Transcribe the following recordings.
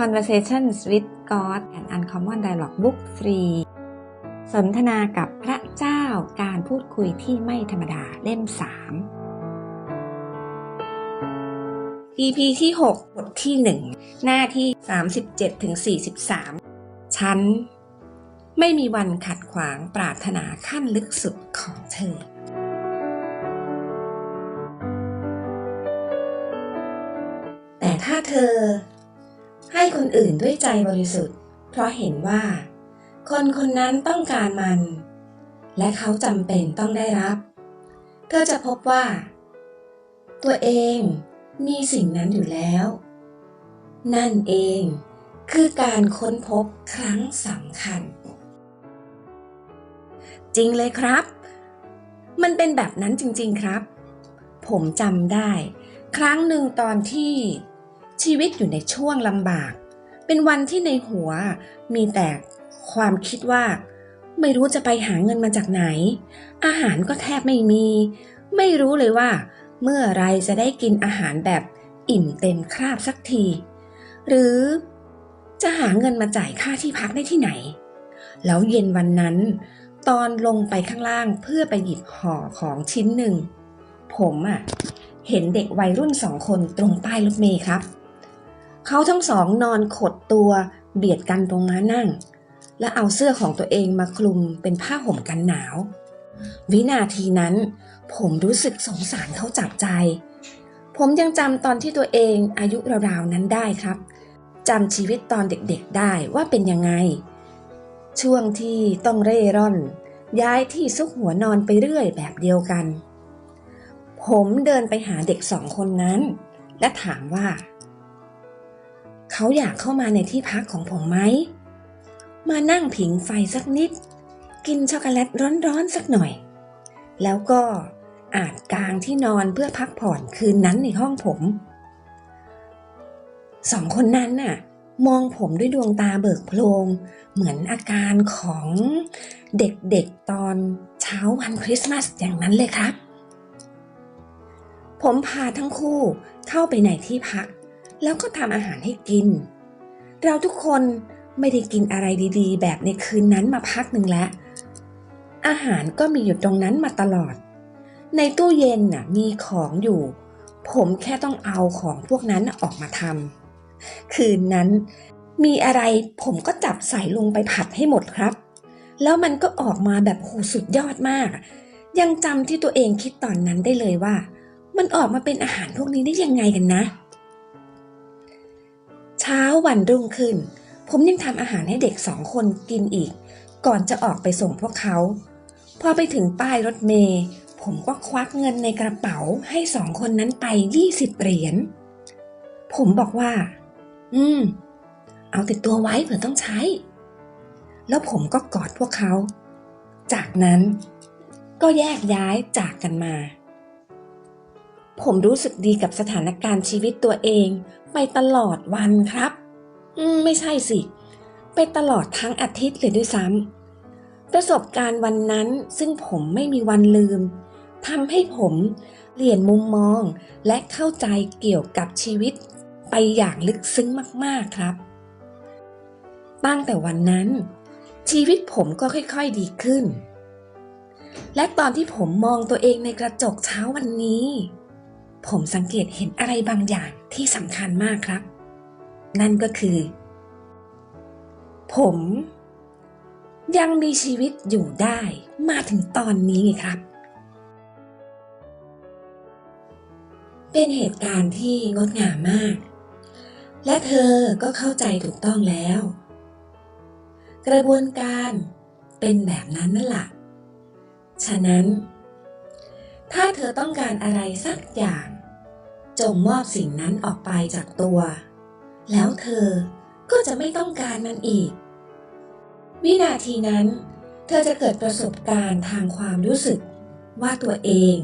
Conversations with God and Uncommon Dialogue Book 3 สนทนากับพระเจ้าการพูดคุยที่ไม่ธรรมดาเล่ม 3 EP ที่ 6 บทที่ 1 หน้าที่ 37ถึง43ฉันไม่มีวันขัดขวางปรารถนาขั้นลึกสุดของเธอแต่ถ้าเธอ ให้คนอื่นด้วยใจบริสุทธิ์ เพราะเห็นว่า คนคนนั้นต้องการมัน และเขาจำเป็นต้องได้รับ เธอจะพบว่า ตัวเองมีสิ่งนั้นอยู่แล้ว นั่นเองคือการค้นพบครั้งสำคัญ จริงเลยครับ มันเป็นแบบนั้นจริง ๆครับ ผมจำได้ ครั้งหนึ่งตอนที่ ชีวิตอยู่ในช่วงลำบาก เป็นวันที่ในหัวมีแต่ความคิดว่า ไม่รู้จะไปหาเงินมาจากไหน อาหารก็แทบไม่มี ไม่รู้เลยว่า เมื่อไรจะได้กินอาหารแบบอิ่มเต็มคราบสักที หรือจะหาเงินมาจ่ายค่าที่พักได้ที่ไหน แล้วเย็นวันนั้น ตอนลงไปข้างล่างเพื่อไปหยิบห่อของชิ้นหนึ่ง ผมอะเห็นเด็กวัยรุ่นสองคนตรงป้ายรถเมล์ครับ เขาทั้งสองนอนขดตัวเบียดกันตรงม้านั่ง และเอาเสื้อของตัวเองมาคลุมเป็นผ้าห่มกันหนาว วินาทีนั้น ผมรู้สึกสงสารเขาจับใจ ผมยังจำตอนที่ตัวเองอายุราวๆนั้นได้ครับจำชีวิตตอนเด็กๆได้ว่าเป็นยังไง ช่วงที่ต้องเร่ร่อน ย้ายที่ซุกหัวนอนไปเรื่อยแบบเดียวกัน ผมเดินไปหาเด็กสองคนนั้น และถามว่า เขาอยากเข้ามาในที่พักของผมไหม มานั่งผิงไฟสักนิด กินช็อกโกแลตร้อนๆสักหน่อย แล้วก็อาจกางที่นอนเพื่อพักผ่อนคืนนั้นในห้องผมสองคนนั้นน่ะ มองผมด้วยดวงตาเบิกโพลง เหมือนอาการของเด็กๆตอนเช้าวันคริสต์มาสอย่างนั้นเลยครับ ผมพาทั้งคู่เข้าไปในที่พัก แล้วก็ทำอาหารให้กิน เราทุกคนไม่ได้กินอะไรดีๆ แบบในคืนนั้นมาพักหนึ่งแล้ว อาหารก็มีอยู่ตรงนั้นมาตลอด ในตู้เย็นน่ะมีของอยู่ ผมแค่ต้องเอาของพวกนั้นออกมาทำคืนนั้น มีอะไรผมก็จับใส่ลงไปผัดให้หมดครับ แล้วมันก็ออกมาแบบโหสุดยอดมาก ยังจำที่ตัวเองคิดตอนนั้นได้เลยว่า มันออกมาเป็นอาหารพวกนี้ได้ยังไงกันนะ เช้าวันรุ่งขึ้น ผมยังทำอาหารให้เด็กสองคนกินอีก ก่อนจะออกไปส่งพวกเขา พอไปถึงป้ายรถเมย์ผมก็ควักเงินในกระเป๋าให้สองคนนั้นไปยี่สิบเหรียญ ผมบอกว่า อืม เอาติดตัวไว้เผื่อต้องใช้ แล้วผมก็กอดพวกเขา จากนั้นก็แยกย้ายจากกันมา ผมรู้สึกดีกับสถานการณ์ชีวิตตัวเอง ไปตลอดวันครับ อืม ไม่ใช่สิ ไปตลอดทั้งอาทิตย์เลยด้วยซ้ำประสบการณ์วันนั้นซึ่งผมไม่มีวันลืมทำให้ผมเปลี่ยนมุมมองและเข้าใจเกี่ยวกับชีวิตไปอย่างลึกซึ้งมากๆครับ ตั้งแต่วันนั้น ชีวิตผมก็ค่อยๆดีขึ้น และตอนที่ผมมองตัวเองในกระจกเช้าวันนี้ ผมสังเกตเห็นอะไรบางอย่างที่สำคัญมากครับ นั่นก็คือ ผม ยังมีชีวิตอยู่ได้มาถึงตอนนี้ไงครับ เป็นเหตุการณ์ที่งดงามมาก และเธอก็เข้าใจถูกต้องแล้ว กระบวนการเป็นแบบนั้นนั่นแหละฉะนั้นถ้าเธอต้องการอะไรสักอย่าง จงมอบสิ่งนั้นออกไปจากตัว แล้วเธอก็จะไม่ต้องการมันอีก วินาทีนั้น เธอจะเกิดประสบการณ์ทางความรู้สึกว่าตัวเอง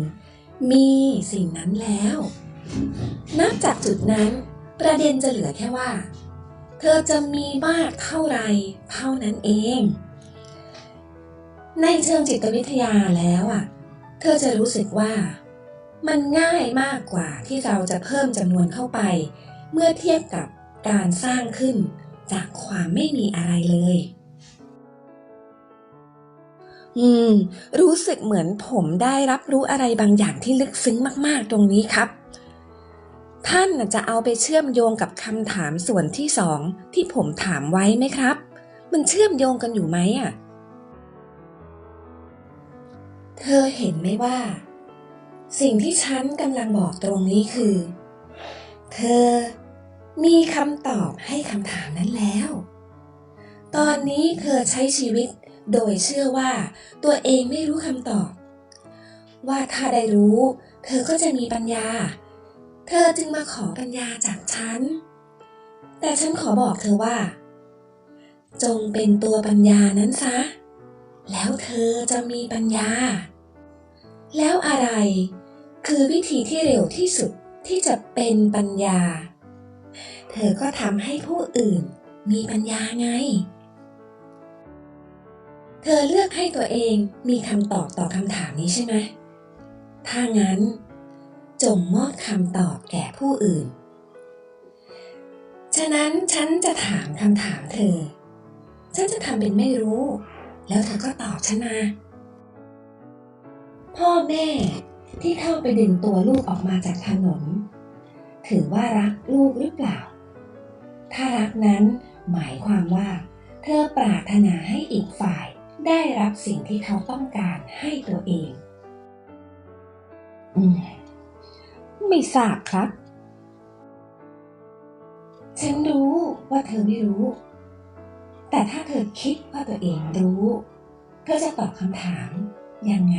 มีสิ่งนั้นแล้ว นับจากจุดนั้นประเด็นจะเหลือแค่ว่า เธอจะมีมากเท่าไรเท่านั้นเอง ในเชิงจิตวิทยาแล้วอะ เธอจะรู้สึกว่า มันง่ายมากกว่าที่เราจะเพิ่มจำนวนเข้าไป เมื่อเทียบกับการสร้างขึ้นจากความไม่มีอะไรเลย อืม รู้สึกเหมือนผมได้รับรู้อะไรบางอย่างที่ลึกซึ้งมาก ๆ ตรงนี้ครับ ท่านจะเอาไปเชื่อมโยงกับคำถามส่วนที่สองที่ผมถามไว้ไหมครับ มันเชื่อมโยงกันอยู่ไหมอะ เธอเห็นไหมว่า สิ่งที่ฉันกำลังบอกตรงนี้คือ เธอมีคำตอบให้คำถามนั้นแล้ว ตอนนี้เธอใช้ชีวิตโดยเชื่อว่าตัวเองไม่รู้คำตอบ ว่าถ้าได้รู้ เธอก็จะมีปัญญา เธอจึงมาขอปัญญาจากฉัน แต่ฉันขอบอกเธอว่า จงเป็นตัวปัญญานั้นซะ แล้วเธอจะมีปัญญา แล้วอะไร คือวิธีที่เร็วที่สุดที่จะเป็นปัญญา เธอก็ทำให้ผู้อื่นมีปัญญาไง เธอเลือกให้ตัวเองมีคำตอบต่อคำถามนี้ใช่ไหม ถ้างั้น จงมอบคำตอบแก่ผู้อื่น ฉะนั้นฉันจะถามคำถามเธอ ฉันจะทำเป็นไม่รู้ แล้วเธอก็ตอบฉันมาพ่อแม่ ที่เข้าไปดึงตัวลูกออกมาจากถนน ถือว่ารักลูกหรือเปล่า ถ้ารักนั้นหมายความว่า เธอปรารถนาให้อีกฝ่ายได้รับสิ่งที่เขาต้องการให้ตัวเอง อืม ไม่ทราบครับ ฉันรู้ว่าเธอไม่รู้ แต่ถ้าเธอคิดว่าตัวเองรู้ เธอจะตอบคำถามยังไง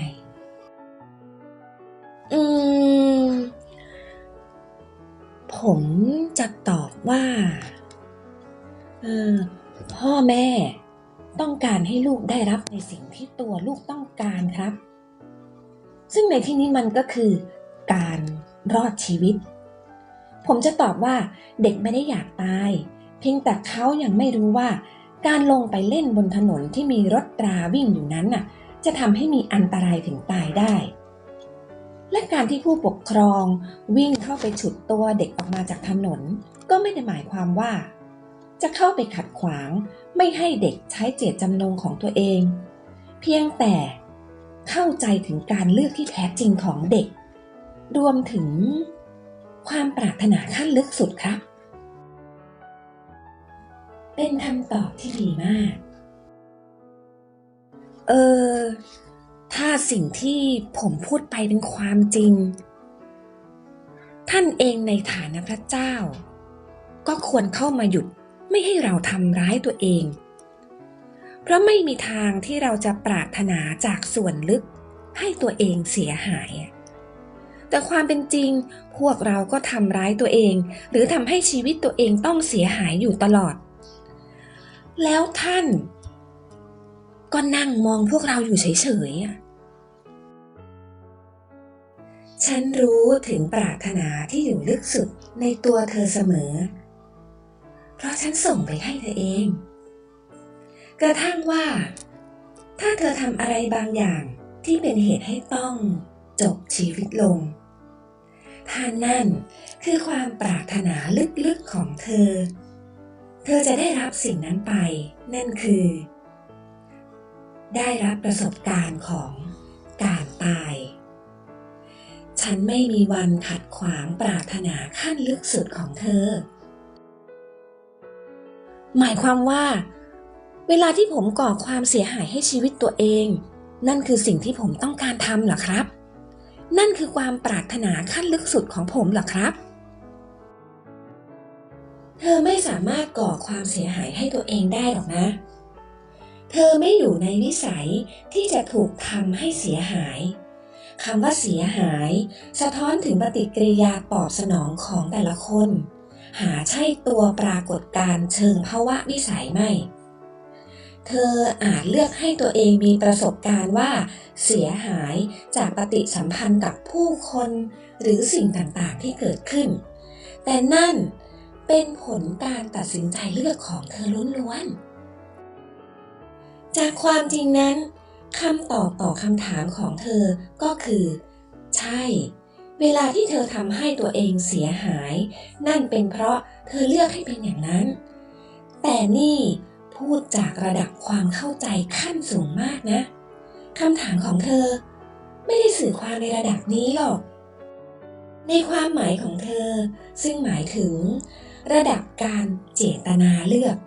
ผมจะตอบว่าเออพ่อแม่ ต้องการให้ลูกได้รับในสิ่งที่ตัวลูกต้องการครับ ซึ่งในที่นี้มันก็คือ การรอดชีวิต ผมจะตอบว่าเด็กไม่ได้อยากตาย เพียงแต่เขายังไม่รู้ว่า การลงไปเล่นบนถนนที่มีรถตราวิ่งอยู่นั้นน่ะ จะทำให้มีอันตรายถึงตายได้ และการที่ผู้ปกครองวิ่งเข้าไปฉุดตัวเด็กออกมาจากถนน ก็ไม่ได้หมายความว่า จะเข้าไปขัดขวาง ไม่ให้เด็กใช้เจตจำนงของตัวเอง เพียงแต่เข้าใจถึงการเลือกที่แท้จริงของเด็ก รวมถึงความปรารถนาขั้นลึกสุดครับ เป็นคำตอบที่ดีมาก เออ ถ้าสิ่งที่ผมพูดไปเป็นความจริง ท่านเองในฐานะพระเจ้า ก็ควรเข้ามาหยุดไม่ให้เราทำร้ายตัวเอง เพราะไม่มีทางที่เราจะปรารถนาจากส่วนลึกให้ตัวเองเสียหาย แต่ความเป็นจริงพวกเราก็ทำร้ายตัวเอง หรือทำให้ชีวิตตัวเองต้องเสียหายอยู่ตลอด แล้วท่าน ก็นั่งมองพวกเราอยู่เฉยๆฉันรู้ถึงปรารถนาที่อยู่ลึกสุดในตัวเธอเสมอ เพราะฉันส่งไปให้เธอเอง กระทั่งว่า ถ้าเธอทำอะไรบางอย่างที่เป็นเหตุให้ต้องจบชีวิตลงถ้านั่นคือความปรารถนาลึกๆของเธอ เธอจะได้รับสิ่งนั้นไป นั่นคือ ได้รับประสบการณ์ของการตาย ฉันไม่มีวันขัดขวางปรารถนาขั้นลึกสุดของเธอ หมายความว่า เวลาที่ผมก่อความเสียหายให้ชีวิตตัวเอง นั่นคือสิ่งที่ผมต้องการทำเหรอครับ นั่นคือความปรารถนาขั้นลึกสุดของผมเหรอครับเธอไม่สามารถก่อความเสียหายให้ตัวเองได้หรอกนะเเธอไม่อยู่ในวิสัยที่จะถูกทำให้เสียหายคำว่าเสียหาย สะท้อนถึงปฏิกิริยาตอบสนองของแต่ละคน หาใช่ตัวปรากฏการเชิงภาวะวิสัยไม่ เธออาจเลือกให้ตัวเองมีประสบการณ์ว่า เสียหายจากปฏิสัมพันธ์กับผู้คน หรือสิ่งต่างๆที่เกิดขึ้น แต่นั่นเป็นผลการตัดสินใจเลือกของเธอล้วนๆ จากความจริงนั้นคำตอบต่อคำถามของเธอก็คือ ใช่ เวลาที่เธอทำให้ตัวเองเสียหาย นั่นเป็นเพราะเธอเลือกให้เป็นอย่างนั้น แต่นี่พูดจากระดับความเข้าใจขั้นสูงมากนะคำถามของเธอ ไม่ได้สื่อความในระดับนี้หรอก ในความหมายของเธอ ซึ่งหมายถึง ระดับการเจตนาเลือก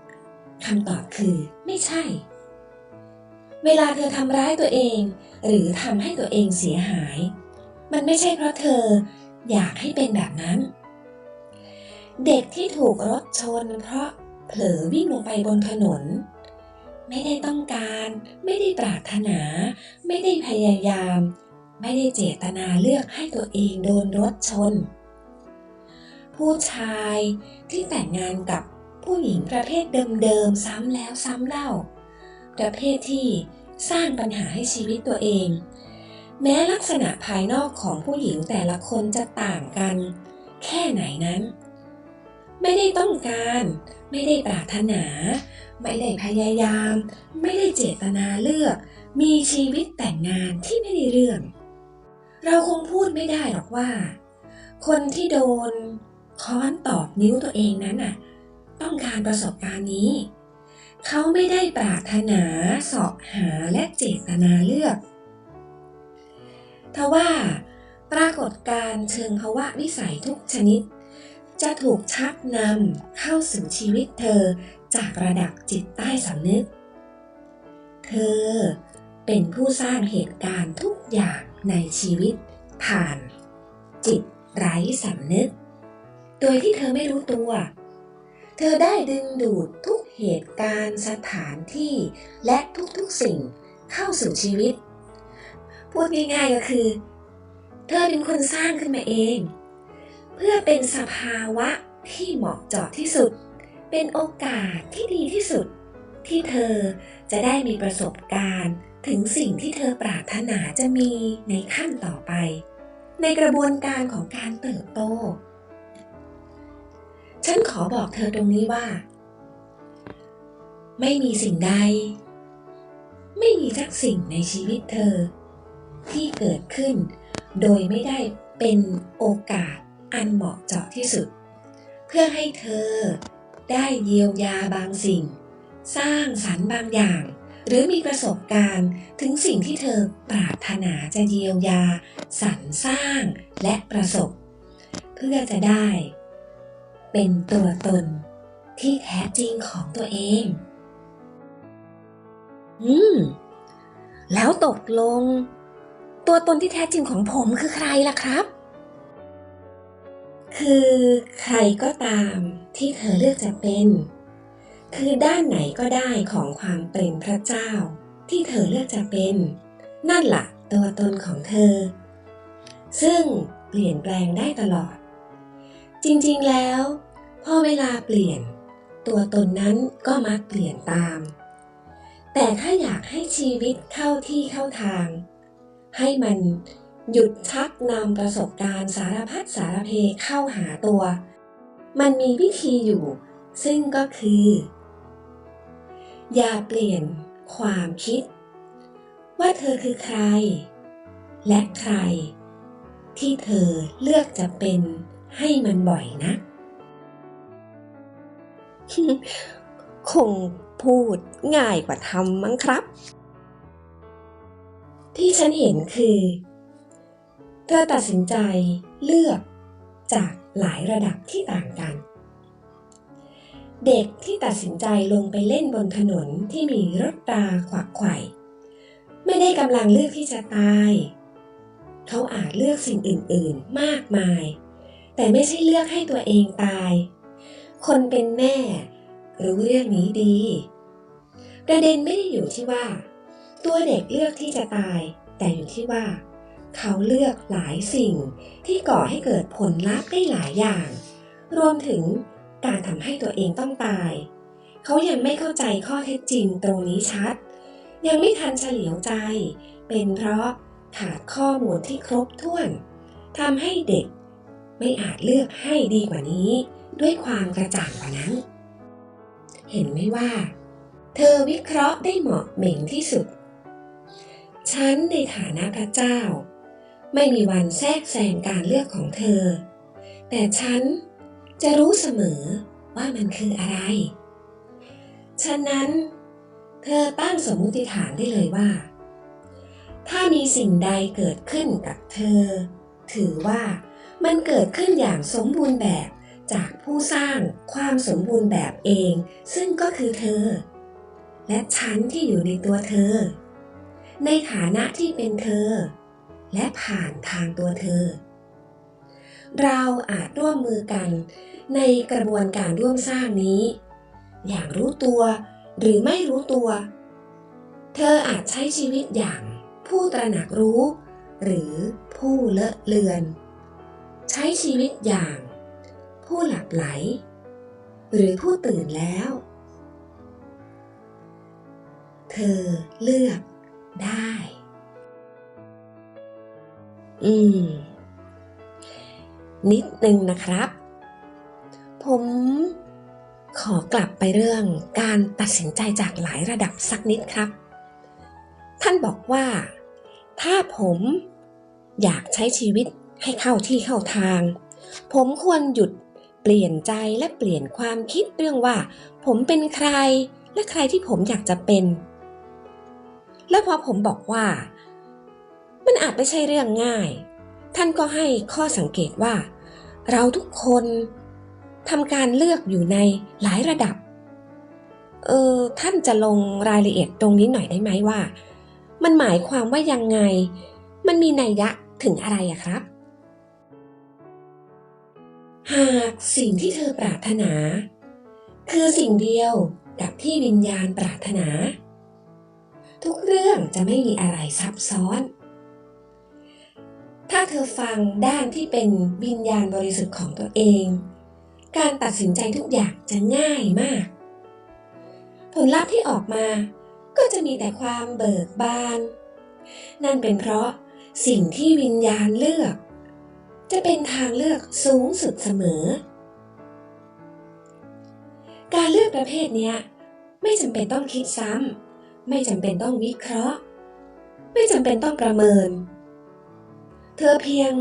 คำตอบคือไม่ใช่ เวลาเธอทำร้ายตัวเอง หรือทำให้ตัวเองเสียหาย มันไม่ใช่เพราะเธออยากให้เป็นแบบนั้น เด็กที่ถูกรถชนเพราะเผลอวิ่งลงไปบนถนน ไม่ได้ต้องการ ไม่ได้ปรารถนา ไม่ได้พยายาม ไม่ได้เจตนาเลือกให้ตัวเองโดนรถชน ผู้ชายที่แต่งงานกับผู้หญิงประเภทเดิมๆซ้ำแล้วซ้ำเล่า ประเภทที่สร้างปัญหาให้ชีวิตตัวเอง แม้ลักษณะภายนอกของผู้หญิงแต่ละคนจะต่างกัน แค่ไหนนั้น ไม่ได้ต้องการ ไม่ได้ปรารถนา ไม่ได้พยายาม ไม่ได้เจตนาเลือก มีชีวิตแต่งงานที่ไม่ได้เรื่อง เราคงพูดไม่ได้หรอกว่า คนที่โดนค้อนตอกนิ้วตัวเองนั้นน่ะ ต้องการประสบการณ์นี้ เขาไม่ได้ปรารถนาเสาะหาและเจตนาเลือกทว่า ปรากฏการ์เชิงภาวะวิสัยทุกชนิด จะถูกชักนำเข้าสู่ชีวิตเธอจากระดับจิตใต้สำนึก เธอเป็นผู้สร้างเหตุการณ์ทุกอย่างในชีวิต ผ่าน จิตไร้สำนึก โดยที่เธอไม่รู้ตัว เธอได้ดึงดูดทุกเหตุการณ์สถานที่และทุกๆสิ่งเข้าสู่ชีวิต พูดง่ายๆก็คือ เธอเป็นคนสร้างขึ้นมาเอง เพื่อเป็นสภาวะที่เหมาะเจาะที่สุด เป็นโอกาสที่ดีที่สุด ที่เธอจะได้มีประสบการณ์ถึงสิ่งที่เธอปรารถนาจะมีในขั้นต่อไป ในกระบวนการของการเติบโต ฉันขอบอกเธอตรงนี้ว่า ไม่มีสิ่งใด ไม่มีสักสิ่งในชีวิตเธอ ที่เกิดขึ้น โดยไม่ได้เป็นโอกาสอันเหมาะเจาะที่สุด เพื่อให้เธอได้เยียวยาบางสิ่ง สร้างสรรค์บางอย่าง หรือมีประสบการณ์ถึงสิ่งที่เธอปรารถนาจะเยียวยา สรรสร้างและประสบ เพื่อจะได้ เป็นตัวตนที่แท้จริงของตัวเอง อืม แล้วตกลง ตัวตนที่แท้จริงของผมคือใครล่ะครับ คือใครก็ตามที่เธอเลือกจะเป็น คือด้านไหนก็ได้ของความเป็นพระเจ้า ที่เธอเลือกจะเป็น นั่นละ่ะ ตัวตนของเธอ ซึ่งเปลี่ยนแปลงได้ตลอด จริงๆแล้ว พอเวลาเปลี่ยน ตัวตนนั้นก็มักเปลี่ยนตาม แต่ถ้าอยากให้ชีวิตเข้าที่เข้าทาง ให้มันหยุดชักนำประสบการณ์สารพัดสารเพเข้าหาตัว มันมีวิธีอยู่ ซึ่งก็คือ อย่าเปลี่ยนความคิด ว่าเธอคือใคร และใคร ที่เธอเลือกจะเป็นให้มันบ่อยนะ คงพูดง่ายกว่าทำมั้งครับ ที่ฉันเห็นคือ เธอตัดสินใจเลือกจากหลายระดับที่ต่างกัน เด็กที่ตัดสินใจลงไปเล่นบนถนนที่มีรถราขวักไขว่ไม่ได้กำลังเลือกที่จะตาย เขาอาจเลือกสิ่งอื่น ๆ มากมาย แต่ไม่ใช่เลือกให้ตัวเองตาย คนเป็นแม่ รู้เรื่องนี้ดี ประเด็นไม่ได้อยู่ที่ว่า ตัวเด็กเลือกที่จะตาย แต่อยู่ที่ว่า เขาเลือกหลายสิ่งที่ก่อให้เกิดผลลัพธ์ได้หลายอย่าง รวมถึงการทำให้ตัวเองต้องตาย เขายังไม่เข้าใจข้อเท็จจริงตรงนี้ชัด ยังไม่ทันเฉลียวใจ เป็นเพราะขาดข้อมูลที่ครบถ้วนทำให้เด็กไม่อาจเลือกให้ดีกว่านี้ ด้วยความกระจ่างกว่านั้น เห็นไหมว่า เธอวิเคราะห์ได้เหมาะเหม่งที่สุด ฉันในฐานะพระเจ้า ไม่มีวันแทรกแซงการเลือกของเธอ แต่ฉันจะรู้เสมอว่ามันคืออะไร ฉะนั้น เธอตั้งสมมุติฐานได้เลยว่า ถ้ามีสิ่งใดเกิดขึ้นกับเธอ ถือว่ามันเกิดขึ้นอย่างสมบูรณ์แบบ จากผู้สร้างความสมบูรณ์แบบเอง ซึ่งก็คือเธอ และฉันที่อยู่ในตัวเธอ ในฐานะที่เป็นเธอ และผ่านทางตัวเธอ เราอาจร่วมมือกันในกระบวนการร่วมสร้างนี้ อย่างรู้ตัวหรือไม่รู้ตัว เธออาจใช้ชีวิตอย่างผู้ตระหนักรู้ หรือผู้เลอะเลือน ใช้ชีวิตอย่าง ผู้หลับไหล หรือผู้ตื่นแล้ว เธอเลือกได้ อืม นิดนึงนะครับ ผมขอกลับไปเรื่องการตัดสินใจจากหลายระดับสักนิดครับ ท่านบอกว่า ถ้าผมอยากใช้ชีวิตให้เข้าที่เข้าทาง ผมควรหยุด เปลี่ยนใจและเปลี่ยนความคิดเรื่องว่า ผมเป็นใครและใครที่ผมอยากจะเป็น แล้วพอผมบอกว่า มันอาจไม่ใช่เรื่องง่าย ท่านก็ให้ข้อสังเกตว่า เราทุกคนทำการเลือกอยู่ในหลายระดับ เออท่านจะลงรายละเอียดตรงนี้หน่อยได้ไหมว่า มันหมายความว่ายังไง มันมีนัยยะถึงอะไรอะครับ หากสิ่งที่เธอปรารถนา คือสิ่งเดียวกับที่วิญญาณปรารถนา ทุกเรื่องจะไม่มีอะไรซับซ้อน ถ้าเธอฟังด้านที่เป็นวิญญาณบริสุทธิ์ของตัวเอง การตัดสินใจทุกอย่างจะง่ายมาก ผลลัพธ์ที่ออกมาก็จะมีแต่ความเบิกบาน นั่นเป็นเพราะสิ่งที่วิญญาณเลือก จะเป็นทางเลือกสูงสุดเสมอ การเลือกประเภทเนี้ยไม่จำเป็นต้องคิดซ้ำไม่จำเป็นต้องวิเคราะห์ ไม่จำเป็นต้องประเมิน เธอเพียง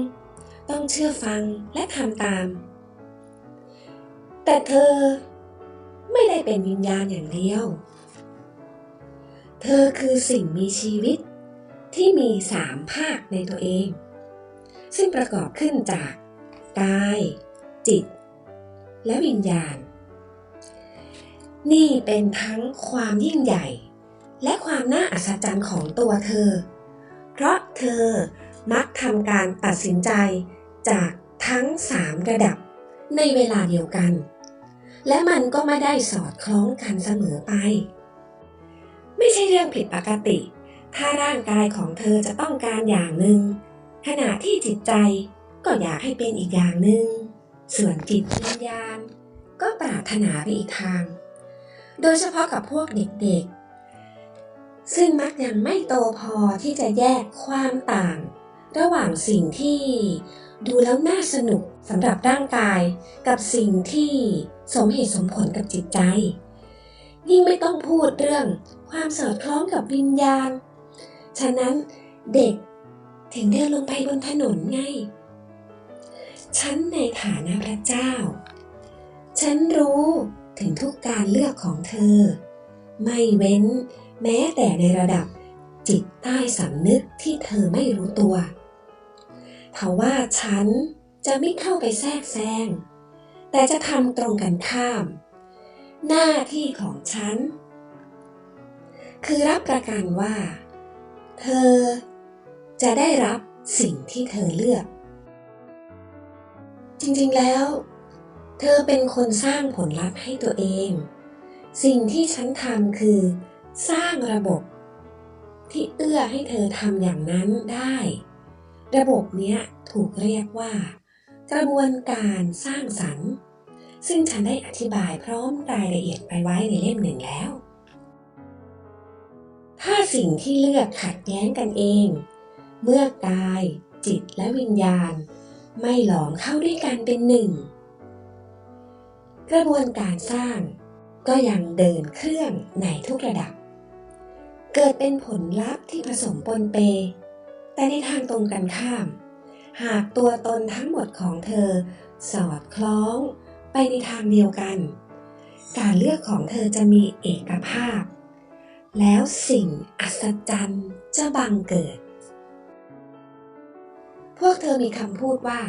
ต้องเชื่อฟังและทำตาม แต่เธอไม่ได้เป็นวิญญาณอย่างเดียว เธอคือสิ่งมีชีวิตที่มีสามภาคในตัวเอง ซึ่งประกอบขึ้นจาก กาย จิต และวิญญาณ นี่เป็นทั้งความยิ่งใหญ่ และความน่าอัศจรรย์ของตัวเธอ เพราะเธอมักทำการตัดสินใจจากทั้งสามระดับในเวลาเดียวกัน และมันก็ไม่ได้สอดคล้องกันเสมอไป ไม่ใช่เรื่องผิดปกติ ถ้าร่างกายของเธอจะต้องการอย่างหนึ่ง ขณะที่จิตใจก็อยากให้เป็นอีกอย่างหนึ่ง ส่วนจิตวิญญาณก็ปรารถนาไปอีกทาง โดยเฉพาะกับพวกเด็กๆ ซึ่งมักยังไม่โตพอที่จะแยกความต่าง ระหว่างสิ่งที่ดูแล้วน่าสนุกสำหรับร่างกายกับสิ่งที่สมเหตุสมผลกับจิตใจ ยิ่งไม่ต้องพูดเรื่องความสอดคล้องกับวิญญาณ ฉะนั้นเด็ก ถึงเดินลงไปบนถนนไง ฉันในฐานะพระเจ้า ฉันรู้ถึงทุกการเลือกของเธอ ไม่เว้นแม้แต่ในระดับจิตใต้สำนึกที่เธอไม่รู้ตัวทว่าฉันจะไม่เข้าไปแทรกแซง แต่จะทำตรงกันข้าม หน้าที่ของฉัน คือรับประกันว่า เธอ จะได้รับสิ่งที่เธอเลือก จริงๆแล้ว เธอเป็นคนสร้างผลลัพธ์ให้ตัวเอง สิ่งที่ฉันทำคือ สร้างระบบ ที่เอื้อให้เธอทำอย่างนั้นได้ ระบบเนี้ยถูกเรียกว่า กระบวนการสร้างสรรค์ ซึ่งฉันได้อธิบายพร้อมรายละเอียดไปไว้ในเล่มหนึ่งแล้ว ถ้าสิ่งที่เลือกขัดแย้งกันเอง เมื่อกาย จิตและวิญญาณ ไม่หลอมเข้าด้วยกันเป็นหนึ่ง กระบวนการสร้างก็ยังเดินเครื่องในทุกระดับ เกิดเป็นผลลัพธ์ที่ผสมปนเป แต่ในทางตรงกันข้าม หากตัวตนทั้งหมดของเธอ สอดคล้องไปในทางเดียวกัน การเลือกของเธอจะมีเอกภาพ แล้วสิ่งอัศจรรย์จะบังเกิด วกเธอมีคำพูดว่า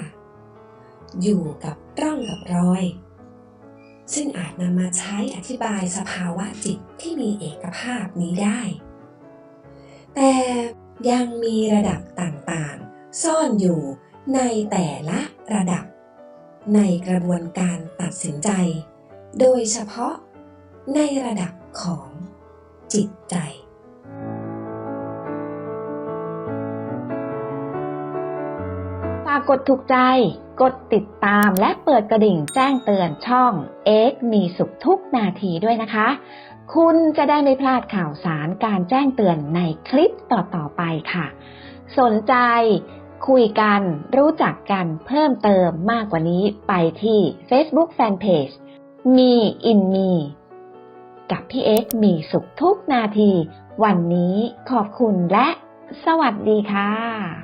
อยู่กับร่องกับรอย ซึ่งอาจนำมาใช้อธิบายสภาวะจิตที่มีเอกภาพนี้ได้ แต่ยังมีระดับต่างๆ ซ่อนอยู่ในแต่ละระดับ ในกระบวนการตัดสินใจ โดยเฉพาะในระดับของจิตใจากกดถูกใจ กดติดตามและเปิดกระดิ่งแจ้งเตือนช่อง X มีสุขทุกนาทีด้วยนะคะ คุณจะได้ไม่พลาดข่าวสารการแจ้งเตือนในคลิปต่อๆไปค่ะ สนใจคุยกันรู้จักกันเพิ่มเติมมากกว่านี้ไปที่ Facebook Fanpage มีอินมี กับพี่เอ็กมีสุขทุกนาที วันนี้ขอบคุณและสวัสดีค่ะ